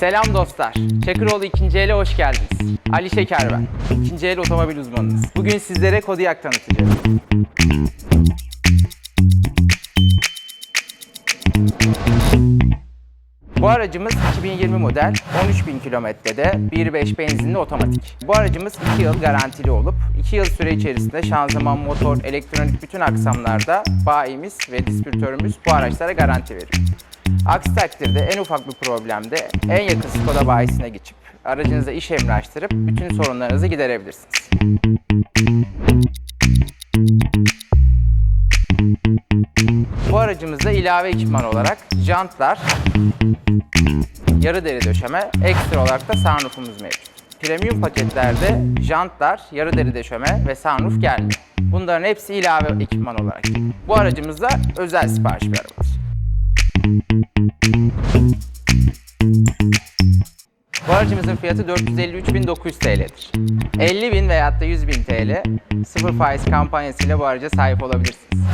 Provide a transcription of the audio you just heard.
Selam dostlar. Çakıroğlu 2. ele hoş geldiniz. Ali Şeker ben. 2. el otomobil uzmanınız. Bugün sizlere Kodiaq tanıtacağım. Bu aracımız 2020 model, 13.000 kilometrede 1.5 benzinli otomatik. Bu aracımız 2 yıl garantili olup 2 yıl süre içerisinde şanzıman, motor, elektronik bütün aksamlarda bayimiz ve distribütörümüz bu araçlara garanti veriyor. Aksi takdirde en ufak bir problemde en yakın Skoda bayisine geçip aracınıza iş emri bütün sorunlarınızı giderebilirsiniz. Bu aracımızda ilave ekipman olarak jantlar, yarı deri döşeme, ekstra olarak da sunroofumuz mevcut. Premium paketlerde jantlar, yarı deri döşeme ve sunroof gelmiyor. Bunların hepsi ilave ekipman olarak. Bu aracımız da özel sipariş bir arabadır. Aracımızın fiyatı 453.900 TL'dir. 50.000 veyahut da 100.000 TL sıfır faiz kampanyasıyla bu araca sahip olabilirsiniz.